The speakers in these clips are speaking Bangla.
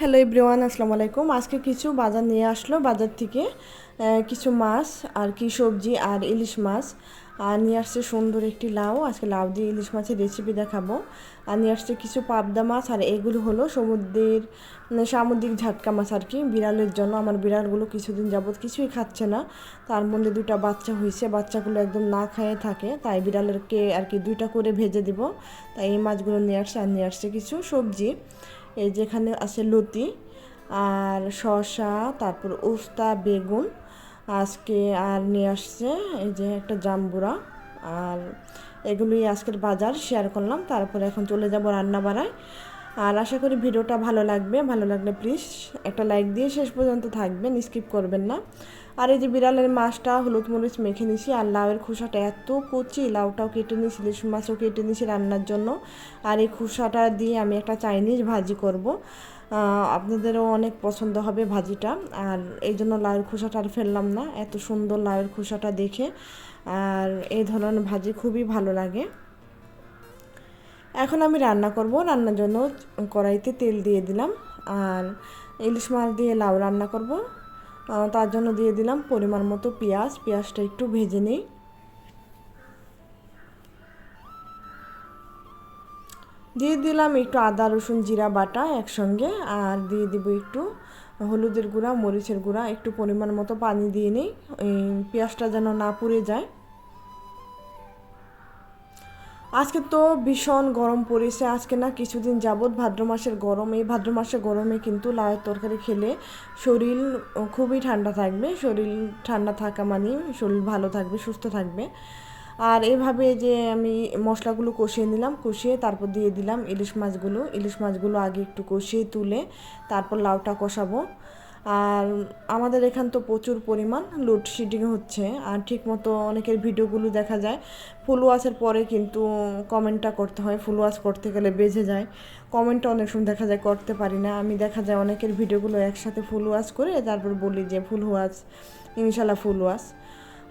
হ্যালো এভরিওয়ান আসসালামু আলাইকুম। আজকে কিছু বাজার নিয়ে আসলো, বাজার থেকে কিছু মাছ, আর কি সবজি, আর ইলিশ মাছ। আর নিয়ে আসছে সুন্দর একটি লাউ। আজকে লাউ দিয়ে ইলিশ মাছের রেসিপি দেখাবো। আর নিয়ে আসছে কিছু পাবদা মাছ, আর এগুলো হলো সমুদ্রের মানে সামুদ্রিক ঝাটকা মাছ আর কি, বিড়ালের জন্য। আমার বিড়ালগুলো কিছুদিন যাবৎ কিছুই খাচ্ছে না। তার মধ্যে দুটা বাচ্চা হয়েছে। বাচ্চাগুলো একদম না খেয়ে থাকে, তাই বিড়ালেরকে আর কি দুইটা করে ভেজে দিব। তাই এই মাছগুলো নিয়ে আসছে, আর নিয়ে আসছে কিছু সবজি। এই যেখানে আছে লতি, আর শসা, তারপর উস্তা, বেগুন। আজকে আর নিয়ে আসছে এই যে একটা জাম্বুরা আর এগুলোই আজকের বাজার শেয়ার করলাম। তারপরে এখন চলে যাব রান্না বাড়ায় আর আশা করি ভিডিওটা ভালো লাগবে। ভালো লাগলে প্লিজ একটা লাইক দিয়ে শেষ পর্যন্ত থাকবেন স্কিপ করবেন না। আর এই যে বিড়ালের মাছটা হলুদ মরিচ মেখে নিছি আর লাউয়ের খোসাটা এত কচি, লাউটাও কেটে নিয়েছি ইলিশ মাছও কেটে নিয়েছি রান্নার জন্য। আর এই খোসাটা দিয়ে আমি একটা চাইনিজ ভাজি করব। আপনাদেরও অনেক পছন্দ হবে ভাজিটা। আর এই জন্য লাউয়ের খোসাটা আর ফেললাম না, এত সুন্দর লাউয়ের খোসাটা দেখে। আর এই ধরনের ভাজি খুবই ভালো লাগে। এখন আমি রান্না করব। রান্নার জন্য কড়াইতে তেল দিয়ে দিলাম। আর ইলিশ মাছ দিয়ে লাউ রান্না করব। তার জন্য দিয়ে দিলাম পরিমাণ মতো পেঁয়াজ। পেঁয়াজটা একটু ভেজে নিই। দিয়ে দিলাম একটু আদা, রসুন, জিরা, বাটা একসঙ্গে। আর দিয়ে দিব একটু হলুদের গুঁড়া, মরিচের গুঁড়া। একটু পরিমাণ মতো পানি দিয়ে নিই। পেঁয়াজটা যেন না পুড়ে যায়। আজকে তো ভীষণ গরম পড়েছে, আজকে না কিছুদিন যাবৎ ভাদ্র মাসের গরম, ভাদ্র মাসের গরমে কিন্তু লাউয়ের তরকারি খেলে শরীর খুবই ঠান্ডা থাকবে, শরীর ঠান্ডা থাকা মানে শরীর ভালো থাকবে, সুস্থ থাকবে। আর এভাবে যে আমি মশলাগুলো কষিয়ে নিলাম, কষিয়ে তারপর দিয়ে দিলাম ইলিশ মাছগুলো ইলিশ মাছগুলো আগে একটু কষিয়ে তুলে তারপর লাউটা কষাবো। আর আমাদের এখান তো প্রচুর পরিমাণ লোডশেডিং হচ্ছে। আর ঠিকমতো অনেকের ভিডিওগুলো দেখা যায়। ফুল ওয়াশের পরে কিন্তু কমেন্টটা করতে হয়। ফুল ওয়াশ করতে গেলে বেজে যায়। কমেন্টটা অনেক সময় দেখা যায়, করতে পারি না। আমি দেখা যায় অনেকের ভিডিওগুলো একসাথে ফুল ওয়াশ করে তারপর বলি যে ফুল ওয়াশ ইনশাল্লাহ ফুল ওয়াশ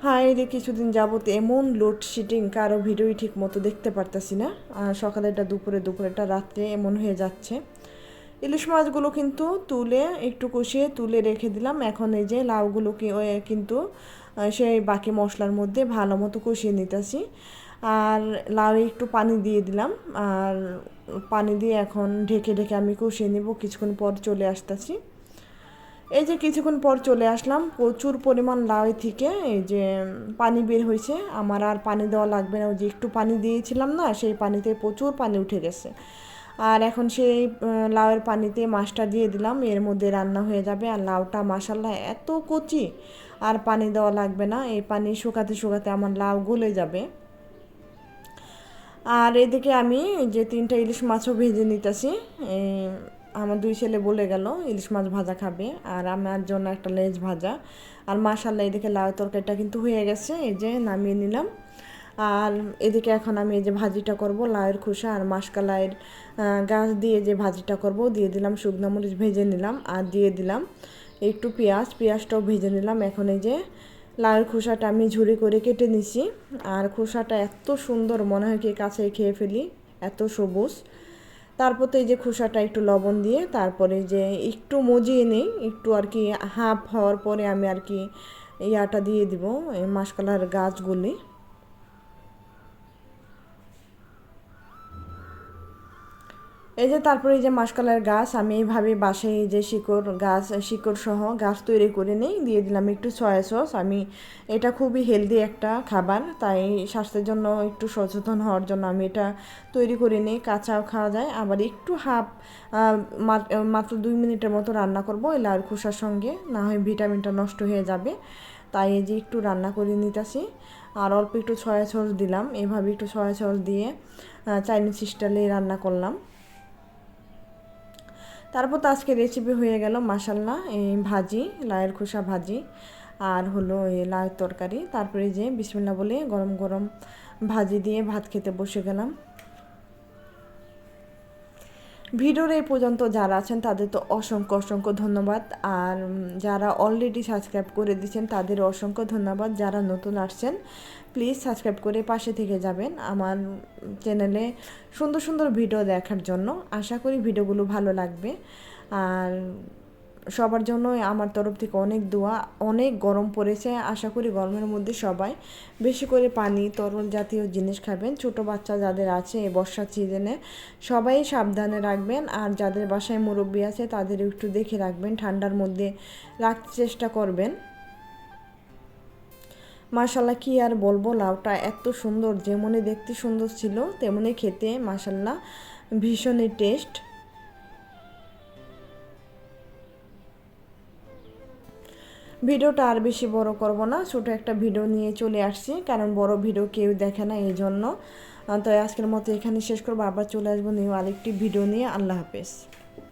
হ্যাঁ এই যে কিছুদিন যাবত এমন লোডশেডিং কারও ভিডিওই ঠিক মতো দেখতে পারতাছি না। আর সকালেরটা দুপুরে দুপুরেটা রাত্রে এমন হয়ে যাচ্ছে। ইলিশ মাছগুলো কিন্তু তুলে, একটু কষিয়ে তুলে রেখে দিলাম। এখন এই যে লাউগুলোকে ওই কিন্তু সেই বাকি মশলার মধ্যে ভালো মতো কষিয়ে নিতেছি। আর লাউ একটু পানি দিয়ে দিলাম। আর পানি দিয়ে এখন ঢেকে ঢেকে আমি কষিয়ে নিব। কিছুক্ষণ পর চলে আসতেছি। এই যে কিছুক্ষণ পর চলে আসলাম, প্রচুর পরিমাণ লাউ থেকে, এই যে, পানি বের হয়েছে। আমার আর পানি দেওয়া লাগবে না। ওই যে একটু পানি দিয়েছিলাম না, সেই পানিতে প্রচুর পানি উঠে গেছে। আর এখন সেই লাউয়ের পানিতে মাছটা দিয়ে দিলাম, এর মধ্যে রান্না হয়ে যাবে। আর লাউটা মাসাল্লাহ এত কচি, আর পানি দেওয়া লাগবে না, এই পানি শুকাতে শুকাতে আমার লাউ গলে যাবে। আর এদিকে আমি যে তিনটা ইলিশ মাছও ভেজে নিতেছি আমার দুই ছেলে বলে গেল, ইলিশ মাছ ভাজা খাবে, আর আমার জন্য একটা লেজ ভাজা। আর মাশাল্লাহ এদিকে লাউ তরকারিটা কিন্তু হয়ে গেছে, এই যে নামিয়ে নিলাম। আর এদিকে এখন আমি এই যে ভাজিটা করব, লাউয়ের খোসা আর মাসকালাইয়ের গাছ দিয়ে যে ভাজিটা করব, দিয়ে দিলাম শুকনো মরিচ ভেজে নিলাম আর দিয়ে দিলাম একটু পেঁয়াজ, পেঁয়াজটাও ভেজে নিলাম। এখন এই যে লাউয়ের খোসাটা আমি ঝুড়ি করে কেটে নিছি আর খোসাটা এত সুন্দর মনে হয় কি কাছে খেয়ে ফেলি, এত সবুজ। তারপর তো এই যে খোসাটা একটু লবণ দিয়ে, তারপরে যে একটু মজিয়ে নিই, একটু আর কি হাফ হওয়ার পরে আমি আর কি ইয়াটা দিয়ে দিব, এই মাসকালার গাছগুলি। এই যে তারপরে এই যে মাসকালার গাছ, আমি এইভাবে বাসায় যে শিকড় গাছ, শিকড় সহ গাছ তৈরি করে নিই, দিয়ে দিলাম একটু সয়া সস আমি, এটা খুবই হেলদি একটা খাবার, তাই স্বাস্থ্যের জন্য একটু সচেতন হওয়ার জন্য আমি এটা তৈরি করে নিই, কাঁচাও খাওয়া যায়। আবার একটু হাফ মাত্র দুই মিনিটের মতো রান্না করব এই লাউর খোসার সঙ্গে, না হয় ভিটামিনটা নষ্ট হয়ে যাবে। তাই এই যে একটু রান্না করে নিতেছি। আর অল্প একটু সয়া সস দিলাম। এভাবে একটু সয়া সস দিয়ে চাইনিজ স্টাইলে রান্না করলাম। তারপর তো আজকে রেসিপি হয়ে গেল মাসাল্লা এই ভাজি লাউয়ের খোসা ভাজি আর হলো এই লাউয়ের তরকারি। তারপরে যে বিসমিল্লা বলে গরম গরম ভাজি দিয়ে ভাত খেতে বসে গেলাম। ভিডিওর এই পর্যন্ত যারা আছেন, তাদের তো অসংখ্য অসংখ্য ধন্যবাদ। আর যারা অলরেডি সাবস্ক্রাইব করে দিয়েছেন, তাদের অসংখ্য ধন্যবাদ। যারা নতুন আসছেন প্লিজ সাবস্ক্রাইব করে পাশে থেকে যাবেন আমার চ্যানেলে সুন্দর সুন্দর ভিডিও দেখার জন্য। আশা করি ভিডিওগুলো ভালো লাগবে। আর সবার জন্যই আমার তরফ থেকে অনেক দোয়া, অনেক গরম পড়েছে, আশা করি গরমের মধ্যে সবাই বেশি করে পানি, তরল জাতীয় জিনিস খাবেন। ছোট বাচ্চা যাদের আছে এই বর্ষার সিজনে সবাই সাবধানে রাখবেন। আর যাদের বাসায় মুরব্বী আছে তাদের একটু দেখে রাখবেন, ঠান্ডার মধ্যে রাখতে চেষ্টা করবেন। মাশাল্লাহ কি আর বলব? লাউটা এত সুন্দর, যেমনই দেখতে সুন্দর ছিল তেমনি খেতে মাশাল্লাহ ভীষণই টেস্ট ভিডিওটা আর বেশি বড় করব না, ছোটো একটা ভিডিও নিয়ে চলে আসছি, কারণ বড় ভিডিও কেউ দেখে না এই জন্য। তো আজকের মতো এখানে শেষ করব, আবার চলে আসব নিউ আরেকটি ভিডিও নিয়ে। আল্লাহ হাফেজ।